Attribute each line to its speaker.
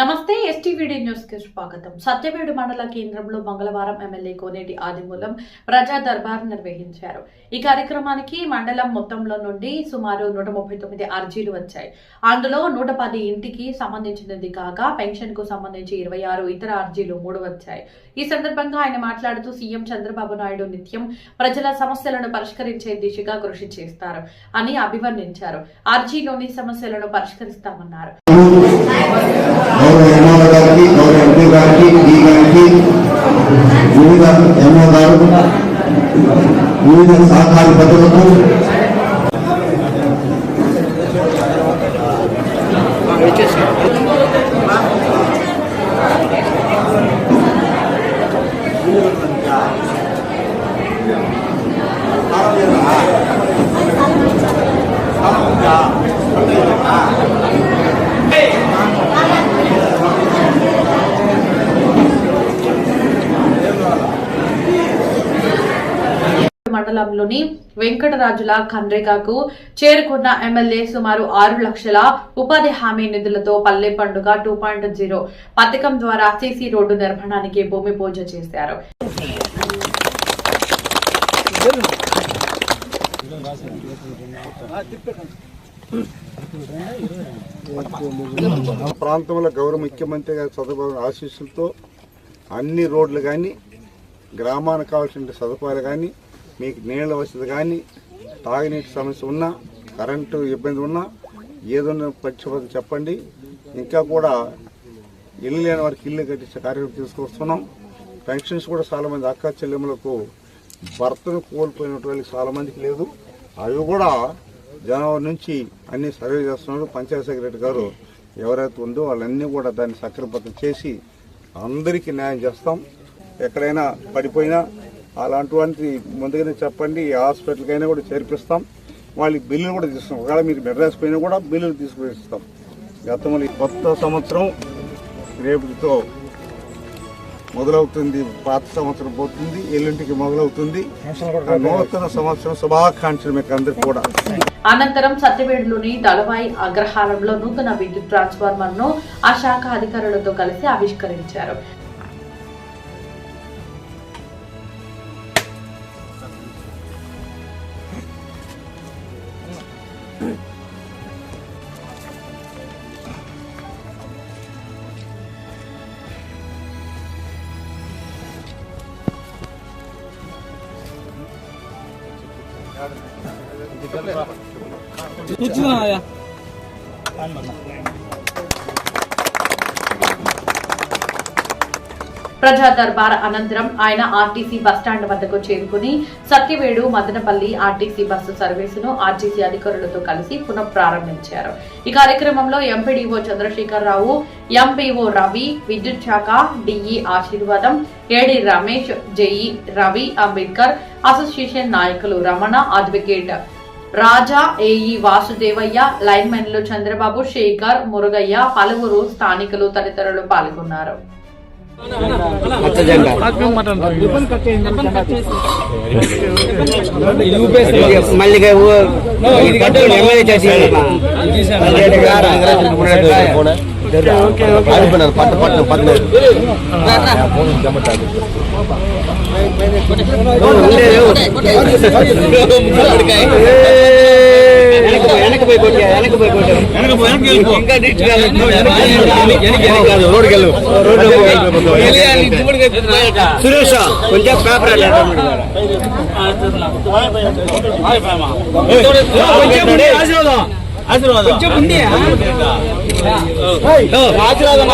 Speaker 1: నమస్తే ఎస్టీవీడీ న్యూస్కి స్వాగతం. సత్యవేడు మండల కేంద్రంలో మంగళవారం ఎమ్మెల్యే కోనేటి ఆదిమూలం ప్రజా దర్బార్ నిర్వహించారు. ఈ కార్యక్రమానికి మండలం మొత్తంలో నుండి సుమారు నూట ముప్పై తొమ్మిది అర్జీలు వచ్చాయి. అందులో నూట పది ఇంటికి సంబంధించినది కాక పెన్షన్కు సంబంధించి ఇరవై ఆరు ఇతర అర్జీలు మూడు వచ్చాయి. ఈ సందర్భంగా ఆయన మాట్లాడుతూ సీఎం చంద్రబాబు నాయుడు నిత్యం ప్రజల సమస్యలను పరిష్కరించే దిశగా కృషి చేస్తారు అని అభివర్ణించారు. అర్జీలోని సమస్యలను పరిష్కరిస్తామన్నారు.
Speaker 2: గౌరవ ఎంఓ గారికి గౌరవ ఎంపీ గారికి డి గారికి వివిధ ఎంఓ గారు వివిధ సహకార పద్ధతులకు
Speaker 1: మండలంలోని వెంకటరాజుల ఖండ్రేగాకు చేరుకున్న ఎమ్మెల్యే సుమారు ఆరు లక్షల ఉపాధి హామీ నిధులతో పల్లె పండుగ టూ పాయింట్ జీరో పథకం ద్వారా సీసీ రోడ్డు నిర్మాణానికి భూమి పూజ చేశారు.
Speaker 3: ప్రాంతంలో గౌరవ ముఖ్యమంత్రి గారి చదువు ఆశీస్సులతో అన్ని రోడ్లు కానీ గ్రామానికి కావాల్సిన సదుపాయాలు కానీ మీకు నీళ్ళ వసతి కానీ తాగునీటి సమస్య ఉన్నా కరెంటు ఇబ్బంది ఉన్నా ఏదన్నా పరిచయం చెప్పండి. ఇంకా కూడా ఇల్లు లేని వారికి ఇల్లు కట్టించే కార్యక్రమం తీసుకొస్తున్నాం. పెన్షన్స్ కూడా చాలా మంది అక్క చెల్లెములకు భర్తను కోల్పోయినటువంటి వాళ్ళకి చాలా మందికి లేదు. అవి కూడా జనవరి నుంచి అన్ని సర్వే చేస్తున్నారు. పంచాయత్ సెక్రటరీ గారు ఎవరైతే ఉందో వాళ్ళన్నీ కూడా దాన్ని సక్రమబద్ధం చేసి అందరికీ న్యాయం చేస్తాం. ఎక్కడైనా పడిపోయినా అలాంటివంటి ముందుగానే చెప్పండి ఈ హాస్పిటల్కైనా కూడా చేర్పిస్తాం. వాళ్ళకి బిల్లులు కూడా తీస్తాం. ఒకవేళ మీరు మెడ్రాస్ పోయినా కూడా బిల్లులు తీసుకుని ఇస్తాం గతంలో ఈ కొత్త సంవత్సరం రేపుతో మొదలవుతుంది. పాత సంవత్సరం పోతుంది. ఎల్లుంటికి మొదలవుతుంది. నూతన సంవత్సరం శుభాకాంక్షలు మీకు అందరికి కూడా.
Speaker 1: అనంతరం సత్యవేడులోని దళవాయి అగ్రహారంలో నూతన విద్యుత్ ట్రాన్స్ఫార్మర్ను ఆ శాఖ అధికారులతో కలిసి ఆవిష్కరించారు. 对不进来呀。门了 ప్రజా దర్బార్ అనంతరం ఆయన ఆర్టీసీ బస్టాండ్ వద్దకు చేరుకుని సత్యవేడు మదనపల్లి ఆర్టీసీ బస్సు సర్వీసును ఆర్టీసీ అధికారులతో కలిసి పునః ప్రారంభించారు ఈ కార్యక్రమంలో ఎంపీడీఓ చంద్రశేఖర్ రావు ఎంపీఓ రవి విద్యుత్ శాఖ DE Ashirvadam AD Ramesh JE Ravi Ambedkar association నాయకులు రమణ అడ్వకేట్ రాజా ఏఈ వాసుదేవయ్య లైన్మెన్లు చంద్రబాబు శేఖర్ మురుగయ్య పలువురు స్థానికులు తదితరులు పాల్గొన్నారు.
Speaker 4: మళ్ళీ ఎమ్మెల్యే చేసి
Speaker 3: పట్టు పట్టు పట్టలేదు
Speaker 4: పోయి కొట్టా వెనక్కి పోయి కొట్టా ఇంకా డిచ్ రోడ్కి వెళ్ళు సురేష్ కొంచెం పేపర్ కొంచెం ఉంది ఆశీర్వాదం